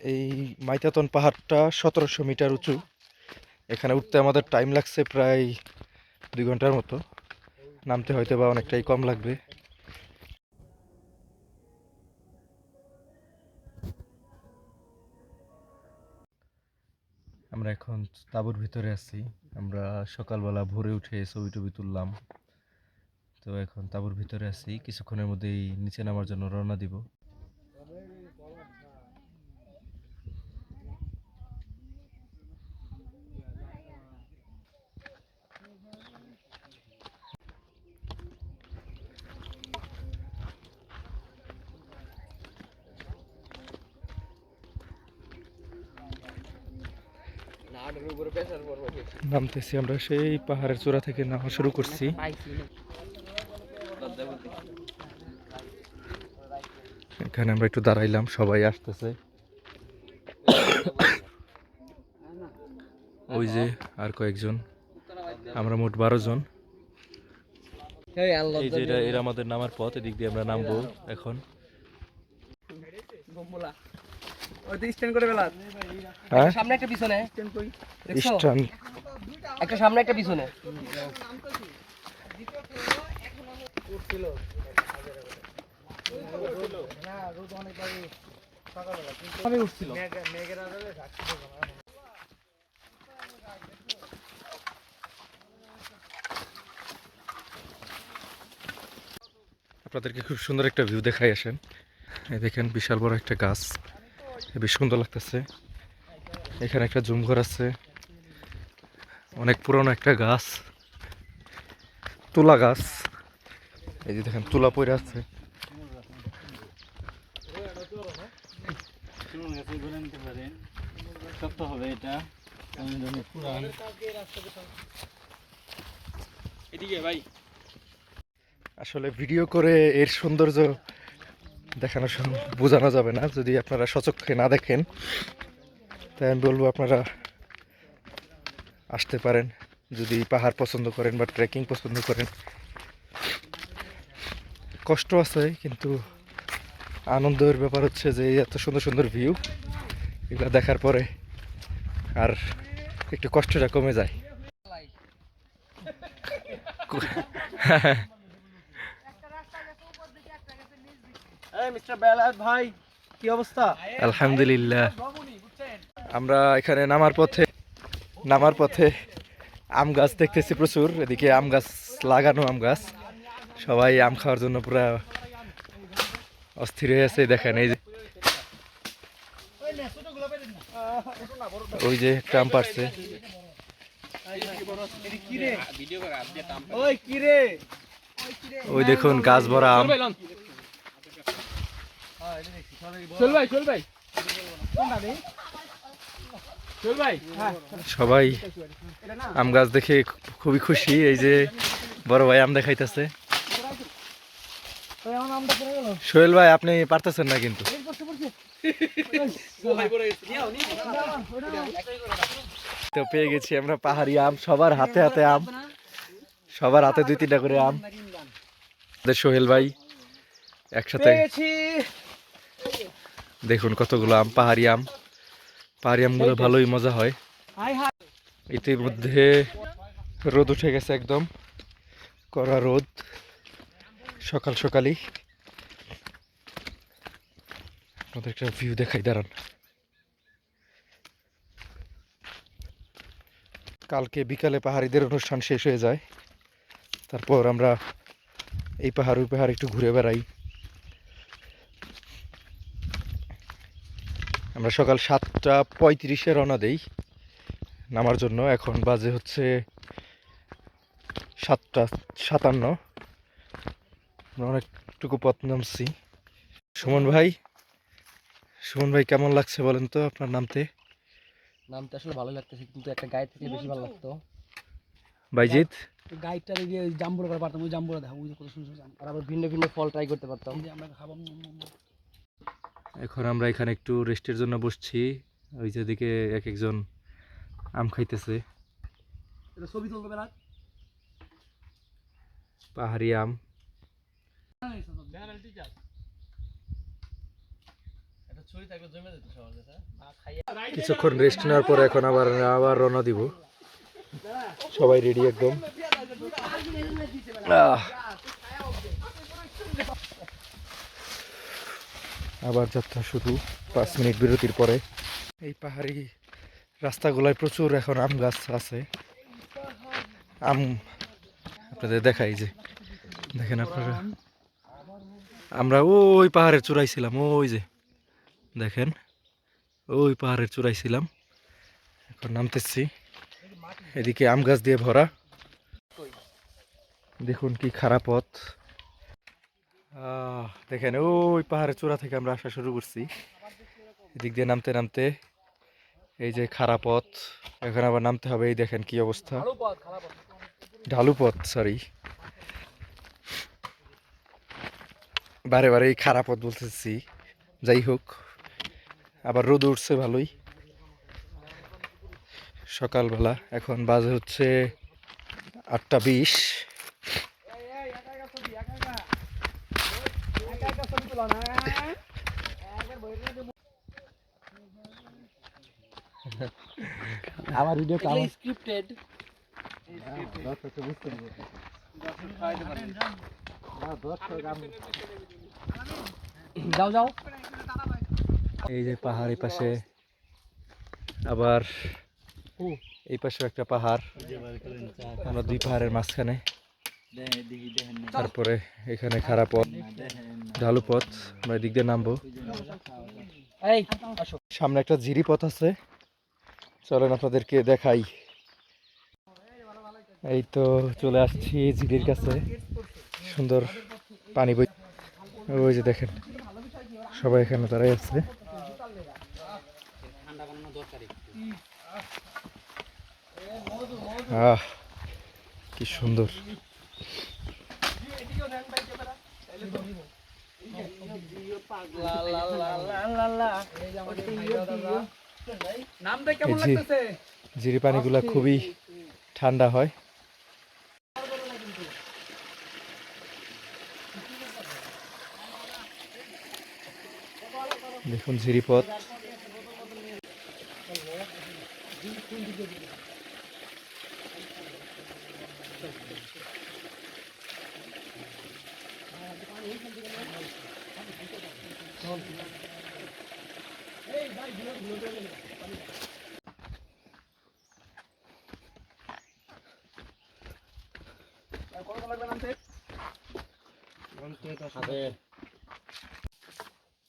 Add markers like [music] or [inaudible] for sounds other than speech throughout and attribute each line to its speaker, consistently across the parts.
Speaker 1: এই মাইতাতন পাহাড়টা সতেরোশো মিটার উঁচু। এখানে উঠতে আমাদের টাইম লাগছে প্রায় দুই ঘণ্টার মতো। নামতে হয়তো বা অনেকটাই কম লাগবে। আমরা এখন তাঁবুর ভিতরে আছি। আমরা সকালবেলা ভোরে উঠে ছবি টবি তুললাম। তো এখন তাঁবুর ভিতরে আছি। কিছুক্ষণের মধ্যেই নিচে নামার জন্য রওনা দিব। নামতেছি আমরা সেই পাহাড়ের চূড়া থেকে নামা শুরু করছি। এখানে আমরা একটু দাঁড়াইলাম সবাই আসতেছে। ওই যে আর কয়েকজন আমরা মোট বারো জন। এই যে এরা আমাদের নামার পথ এদিক দিয়ে আমরা নামবো এখন।
Speaker 2: স্ট্যান্ড করে বেলা।
Speaker 1: হ্যাঁ?
Speaker 2: সামনে একটা পিছনে। একটা সামনে একটা পিছনে। আমি উঠছিল
Speaker 1: আপনাদেরকে খুব সুন্দর একটা ভিউ দেখাই আসেন। এই দেখেন বিশাল বড় একটা গাছ। বেশ সুন্দর লাগতেছে। এখানে একটা জুম ঘর আছে। অনেক পুরনো একটা গাছ। তুলা গাছ। এই যে দেখেন, তুলা পড়ে আছে।
Speaker 3: এটা
Speaker 1: আসলে ভিডিও করে এর সৌন্দর্য দেখানো বোঝানো যাবে না, যদি আপনারা সচক্ষে না দেখেন। তাই আমি বলব আপনারা আসতে পারেন, যদি পাহাড় পছন্দ করেন বা ট্রেকিং পছন্দ করেন। কষ্ট আছে, কিন্তু আনন্দের ব্যাপার হচ্ছে যে এত সুন্দর সুন্দর ভিউ এগুলো দেখার পরে আর একটু কষ্টটা কমে যায়। [laughs]
Speaker 2: ভাই কি অবস্থা?
Speaker 1: আলহামদুলিল্লাহ। আমরা এখানে নামার পথে নামার পথে আম গাছ দেখতেছি প্রচুর এদিকে আম গাছ লাগানো আম গাছ। সবাই আম খাওয়ার জন্য পুরা অস্থির হয়ে আছে দেখেন এই যে। ওই যে একটা আম পারছে।
Speaker 2: ওই
Speaker 1: ওই দেখুন গাছ ভরা আম
Speaker 3: চল ভাই চল ভাই চল ভাই
Speaker 1: সবাই আম গাছ দেখে খুবই খুশি এই যে বড় ভাই আম দেখাইতেছে। সোহেল ভাই আপনি পারতেছেন না কিন্তু। তো পেয়ে গেছি আমরা পাহাড়ি আম সবার হাতে হাতে আম সবার হাতে দুই তিনটা করে আম। আমাদের সোহেল ভাই একসাথে দেখুন কতগুলো আম, পাহাড়ি আম। পাহাড়ি আমগুলো ভালোই মজা হয়। ইতিমধ্যে রোদ উঠে গেছে একদম। কড়া রোদ। সকাল সকালই। আমাদের একটা ভিউ দেখাই, দাঁড়ান। কালকে বিকালে পাহাড়িদের অনুষ্ঠান শেষ হয়ে যায়। তারপর আমরা এই পাহাড় ওই পাহাড় একটু ঘুরে বেড়াই। আমরা সকাল সাতটা পঁয়ত্রিশে রওনা দেই। নামার জন্য এখন বাজে হচ্ছে সাতটা সাতান্ন। আমরা অনেকটুকু পথ নামছি। সুমন ভাই সুমন ভাই কেমন লাগছে বলেন তো আপনার নামতে?
Speaker 2: নামতে আসলে ভালো লাগতেছে কিন্তু একটা গাইড থেকে বেশি ভালো লাগতো।
Speaker 1: বাইজিৎ?
Speaker 4: গাইডটা দিয়ে জাম্বুরা করে পারতাম ওই জাম্বুরা দেখা ওই কত সুন্দর
Speaker 2: আর আবার ভিন্ন ভিন্ন ফল ট্রাই করতে পারতাম।
Speaker 4: যে আমরা।
Speaker 1: এখন আমরা এখানে একটু রেস্টের জন্য বসছি। ওই যেদিকে এক একজন আম খাইতেছে। পাহাড়ি আম। কিছুক্ষণ রেস্ট নেওয়ার পরে এখন আবার আবার রওনা দিব। সবাই রেডি একদম। আহ। আবার যাত্রা শুরু। পাঁচ মিনিট বিরতির পরে। এই পাহাড়ি রাস্তাগুলোয় প্রচুর এখন আম গাছ আছে। আম আপনাদের দেখাই যে, দেখেন আপনারা। আমরা ওই পাহাড়ের চূড়ায় ছিলাম ওই যে, দেখেন, ওই পাহাড়ের চূড়ায় ছিলাম এখন নামতেছি। এদিকে আম গাছ দিয়ে ভরা। দেখুন কি খারাপ পথ। দেখেন, ওই পাহাড়ের চূড়া থেকে আমরা আসা শুরু করছি। এদিক দিয়ে নামতে নামতে এই যে খারাপ পথ, এখন আবার নামতে হবে। এই দেখেন কি অবস্থা। ঢালু পথ সরি বারে বারে এই খারাপ পথ বলতেছি। যাই হোক, আবার রোদ উঠছে ভালোই। সকালবেলা, এখন বাজে হচ্ছে আটটা বিশ।
Speaker 4: আমার ভিডিও কেমন?
Speaker 2: স্ক্রিপ্টেড
Speaker 4: যাও যাও।
Speaker 1: এই যে পাহাড় এই পাশে আবার এই পাশেও একটা পাহাড়। আমরা দুই পাহাড়ের মাঝখানে। তারপরে এখানে খারাপ পথ ঢালু পথ আমরা এদিক দিয়ে নামবো।
Speaker 4: এই
Speaker 1: সামনে একটা ঝিরি পথ আছে। চলেন আপনাদেরকে দেখাই। এই তো চলে আসছি ঝিরির কাছে। সুন্দর পানি বই ওই যে দেখেন সবাই এখানে দাঁড়াই আছে। আহ কি সুন্দর। ঝিরি পানিগুলা খুবই ঠান্ডা হয়। দেখুন ঝিরিপথ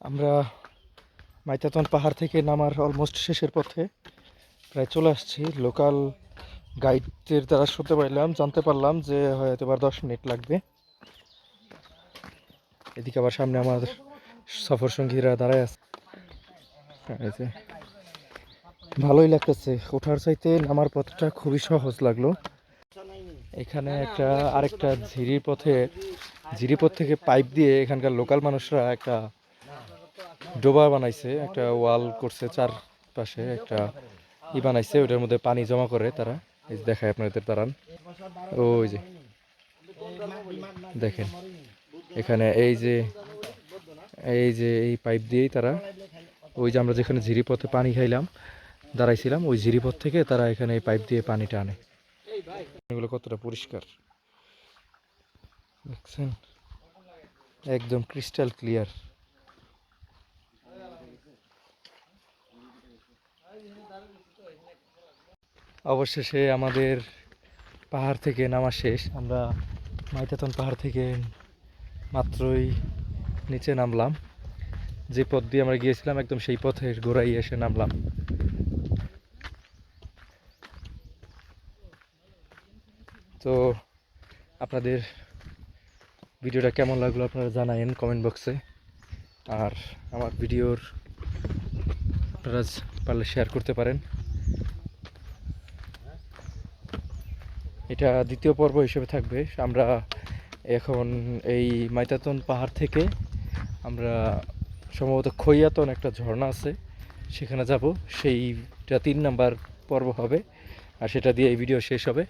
Speaker 1: আমরা মাইতাতন পাহাড় থেকে নামার অলমোস্ট শেষের পথে প্রায় চলে আসছি। লোকাল গাইডের দ্বারা শুনতে পারলাম জানতে পারলাম যে হয়তো এবার দশ মিনিট লাগবে। এদিকে আবার সামনে আমার সফর সঙ্গীরা দাঁড়ায় আছে। ভালোই লাগতেছে। ওঠার চাইতে নামার পথটা খুবই সহজ লাগল। এখানে একটা আরেকটা ঝিরির পথে ঝিরি পথ থেকে পাইপ দিয়ে এখানকার লোকাল মানুষরা একটা ডোবা বানাইছে, একটা ওয়াল করছে চার পাশে একটা ই বানাইছে, ওটার মধ্যে পানি জমা করে তারা। এই দেখায় আপনাদের দাঁড়ান। ওই যে, দেখেন। এখানে এই যে এই যে এই পাইপ দিয়েই তারা ওই যে আমরা যেখানে ঝিরিপথে পানি খাইলাম, দাঁড়াইছিলাম, ওই ঝিরিপথ থেকে তারা এখানে এই পাইপ দিয়ে পানিটা আনে। এগুলো কতটা পরিষ্কার? দেখছেন? একদম ক্রিস্টাল ক্লিয়ার। অবশেষে আমাদের পাহাড় থেকে নামা শেষ। আমরা মাইতাতন পাহাড় থেকে মাত্রই নিচে নামলাম। যে পথ দিয়ে আমরা গিয়েছিলাম, একদম সেই পথের গোড়ায় এসে নামলাম। তো আপনাদের ভিডিওটা কেমন লাগল আপনারা জানায়েন কমেন্ট বক্সে। আর আমার ভিডিওর আপনারা পারলে শেয়ার করতে পারেন। এটা দ্বিতীয় পর্ব হিসেবে থাকবে। আমরা এখন এই মাইতাতন পাহাড় থেকে আমরা সম্ভবত খৈয়াতন একটা ঝর্ণা আছে, সেখানে যাব। সেইটা তিন নাম্বার পর্ব হবে, আর সেটা দিয়ে এই ভিডিও শেষ হবে।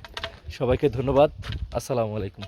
Speaker 1: সবাইকে ধন্যবাদ। আসসালামু আলাইকুম।